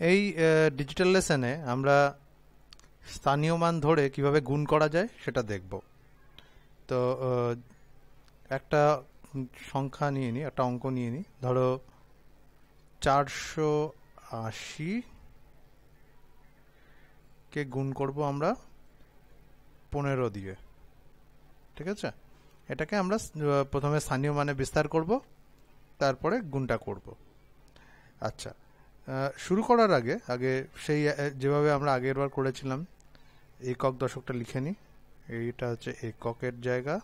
এই ডিজিটাল লেসনে আমরা স্থানীয় মান ধরে কীভাবে গুণ করা যায় সেটা দেখব। তো একটা সংখ্যা নিয়ে নিই একটা অঙ্ক নিয়ে নিই ধরো চারশো আশি কে গুণ করব আমরা পনেরো দিয়ে। ঠিক আছে? এটাকে আমরা প্রথমে স্থানীয় মানে বিস্তার করব, তারপরে গুণটা করব। আচ্ছা। শুরু করার আগে আগে সেই যেভাবে আমরা আগের বার করেছিলাম, একক দশকটা লিখে নিই। এইটা হচ্ছে এককের জায়গা,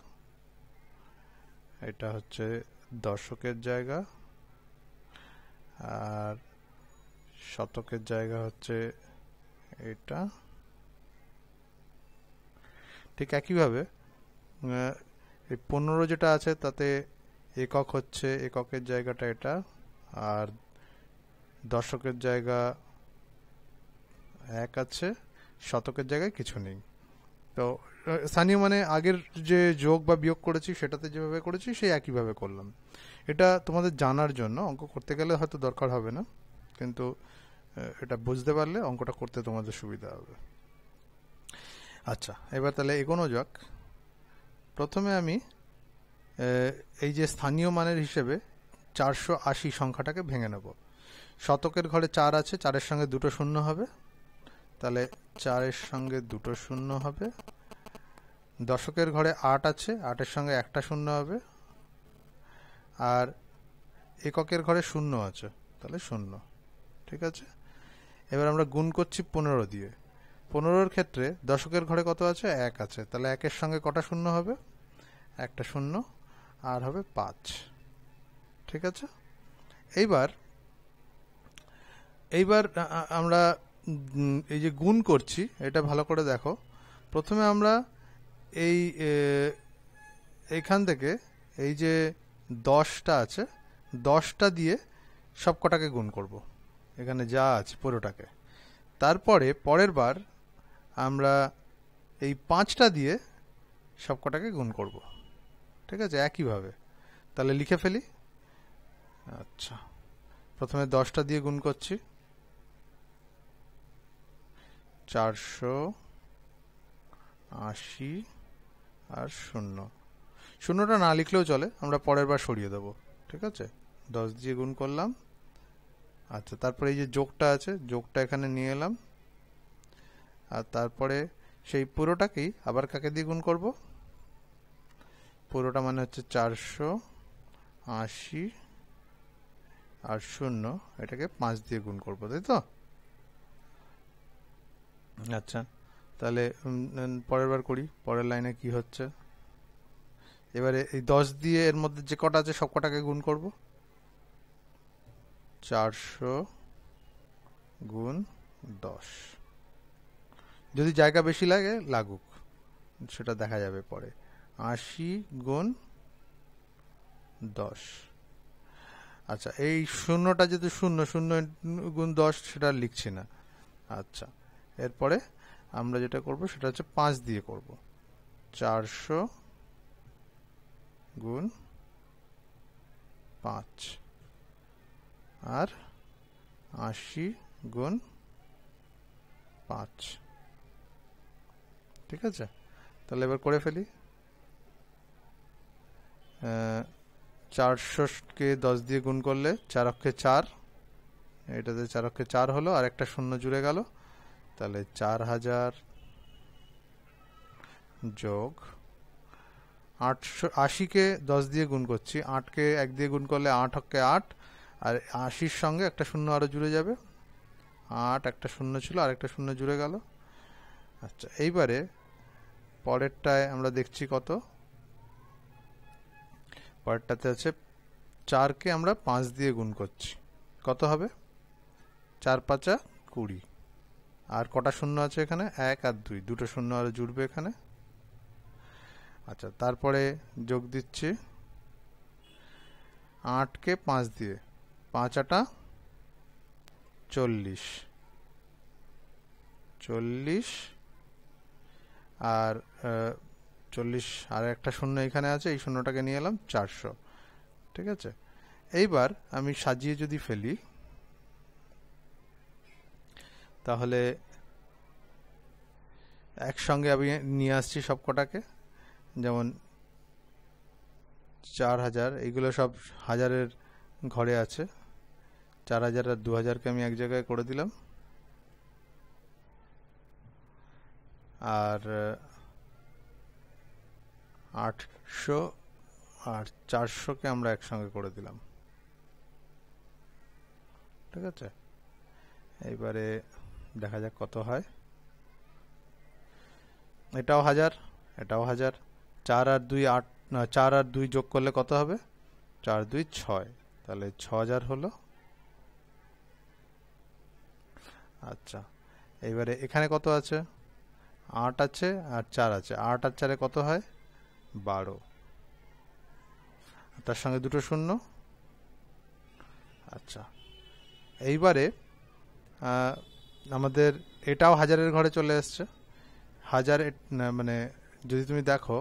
এটা হচ্ছে দশকের জায়গা, আর শতকের জায়গা হচ্ছে এটা। ঠিক একইভাবে এই পনেরো যেটা আছে, তাতে একক হচ্ছে, এককের জায়গাটা এটা, আর দশকের জায়গা এক আছে, শতকের জায়গায় কিছু নেই। তো স্থানীয় মানে আগের যে যোগ বা বিয়োগ করেছি, সেটাতে যেভাবে করেছি, সেই একইভাবে করলাম। এটা তোমাদের জানার জন্য, অঙ্ক করতে গেলে হয়তো দরকার হবে না, কিন্তু এটা বুঝতে পারলে অঙ্কটা করতে তোমাদের সুবিধা হবে। আচ্ছা এবার তাহলে এগোনো যাক। প্রথমে আমি এই যে স্থানীয় মানের হিসেবে চারশো আশি সংখ্যাটাকে ভেঙে নেব। শতকের ঘরে চার আছে, চারের সঙ্গে দুটো শূন্য হবে। তাহলে চারের সঙ্গে দুটো শূন্য হবে। দশকের ঘরে আট আছে, আটের সঙ্গে একটা শূন্য হবে। আর এককের ঘরে শূন্য আছে, তাহলে শূন্য। ঠিক আছে? এবার আমরা গুণ করছি পনেরো দিয়ে। পনেরোর ক্ষেত্রে দশকের ঘরে কত আছে? এক আছে। তাহলে একের সঙ্গে কটা শূন্য হবে? একটা শূন্য, আর হবে পাঁচ। ঠিক আছে? এইবার এইবার আমরা এই যে গুণ করছি, এটা ভালো করে দেখো। প্রথমে আমরা এই এইখান থেকে এই যে দশটা আছে, দশটা দিয়ে সব কটাকে গুণ করব। এখানে যা আছে পুরোটাকে। তারপরে পরের বার আমরা এই পাঁচটা দিয়ে সব কটাকে গুণ করব। ঠিক আছে? একইভাবে। তাহলে লিখে ফেলি। আচ্ছা। প্রথমে দশটা দিয়ে গুণ করছি। চারশো আশি আর শূন্য। শূন্যটা না লিখলেও চলে, আমরা পরের বার সরিয়ে দেবো, ঠিক আছে? দশ দিয়ে গুণ করলাম। আচ্ছা তারপরে এই যে যোগটা আছে, যোগটা এখানে নিয়ে এলাম। আর তারপরে সেই পুরোটাকেই আবার কাকে দিয়ে গুণ করব? পুরোটা মানে হচ্ছে চারশো আশি আর শূন্য, এটাকে পাঁচ দিয়ে গুণ করব, তাই তো? আচ্ছা তাহলে পরের বার করি, পরের লাইনে কি হচ্ছে? এবারে এই দশ দিয়ে এর মধ্যে যে কটা আছে, সব কটাকে গুণ করব। চারশো গুণ দশ। যদি জায়গা বেশি লাগে, লাগুক। সেটা দেখা যাবে পরে। আশি গুণ দশ। আচ্ছা এই শূন্যটা যেহেতু শূন্য শূন্য গুণ দশ, সেটা লিখছি না। আচ্ছা। এরপরে আমরা যেটা করব সেটা হচ্ছে পাঁচ দিয়ে করব। চারশো গুণ পাঁচ। আর আশি গুণ পাঁচ। ঠিক আছে? তাহলে এবার করে ফেলি। চারশোকে দশ দিয়ে গুণ করলে চার অক্ষে চার। এটাতে চার অক্ষে চার হলো, আর একটা শূন্য জুড়ে গেল। তাহলে চার হাজার যোগ আটশো, আশিকে দশ দিয়ে গুণ করছি। আটকে এক দিয়ে গুণ করলে আট হককে আট। আর আশির সঙ্গে একটা শূন্য আরও জুড়ে যাবে। আট, একটা শূন্য ছিল আর একটা শূন্য জুড়ে গেল। আচ্ছা এইবারে পরেরটায় আমরা দেখছি কত। পরেরটাতে আছে চারকে আমরা পাঁচ দিয়ে গুণ করছি। কত হবে? চার পাঁচা কুড়ি। আর কটা শূন্য আছে এখানে? এক আর দুই। দুটো শূন্য আরও জুড়বে এখানে। আচ্ছা তারপরে যোগ দিচ্ছি। আটকে পাঁচ দিয়ে। পাঁচ আটা চল্লিশ। চল্লিশ আর চল্লিশ আর একটা শূন্য এখানে আছে, এই শূন্যটাকে নিয়ে এলাম চারশো। ঠিক আছে? এইবার আমি সাজিয়ে যদি ফেলি তাহলে একসঙ্গে আমি নিয়ে আসছি সব কটাকে যেমন চার হাজার এইগুলো সব হাজারের ঘরে আছে। চার হাজার আর দু হাজারকে আমি এক জায়গায় করে দিলাম। আর আটশো আর চারশোকে আমরা একসঙ্গে করে দিলাম। ঠিক আছে? এইবারে দেখা যাক কত হয়। এটাও হাজার এটাও হাজার। চার আর দুই আট চার আর দুই যোগ করলে কত হবে? চার, দুই, ছয়। তাহলে ছ হাজার হলো। আচ্ছা এইবারে এখানে কত আছে? আট আছে আর চার আছে। আট আর চারে কত হয়? বারো। তার সঙ্গে দুটো শূন্য। আচ্ছা এইবারে আমাদের এটাও হাজারের ঘরে চলে এসছে। হাজার মানে যদি তুমি দেখো,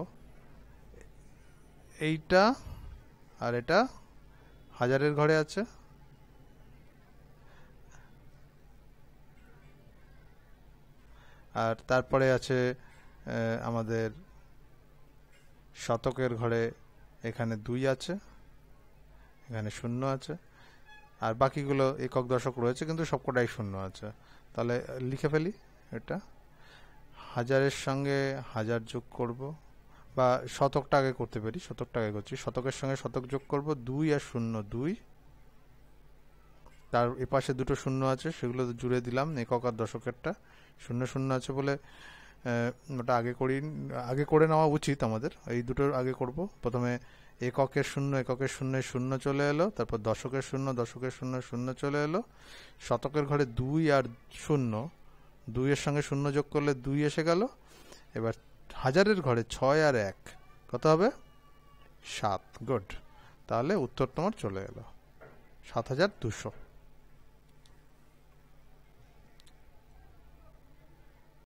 এইটা আর এটা হাজারের ঘরে আছে। আর তারপরে আছে আমাদের শতকের ঘরে এখানে দুই আছে, এখানে শূন্য আছে। আর বাকিগুলো একক দশক রয়েছে, কিন্তু সবকটাই শূন্য আছে। তাহলে লিখে ফেলি এটা। হাজারের সঙ্গে হাজার যোগ করব বা শতকটা আগে করতে পারি, শতকটা আগে করছি। শতকের সঙ্গে শতক যোগ করব দুই আর শূন্য দুই। তার এপাশে দুটো শূন্য আছে, সেগুলো জুড়ে দিলাম, একক আর দশকেরটা। শূন্য শূন্য আছে বলে ওটা আগে করি, আগে করে নেওয়া উচিত আমাদের। এই দুটোর আগে করব। প্রথমে এককের শূন্য এককের শূন্য শূন্য চলে এলো, তারপর দশকের শূন্য দশকের শূন্য শূন্য চলে এলো। শতকের ঘরে দুই আর শূন্য, দুইয়ের সঙ্গে শূন্য যোগ করলে দুই এসে গেল। এবার হাজারের ঘরে ছয় আর এক, কত হবে? সাত, গুড। তাহলে উত্তর তোমার চলে এলো। সাত হাজার দুশো।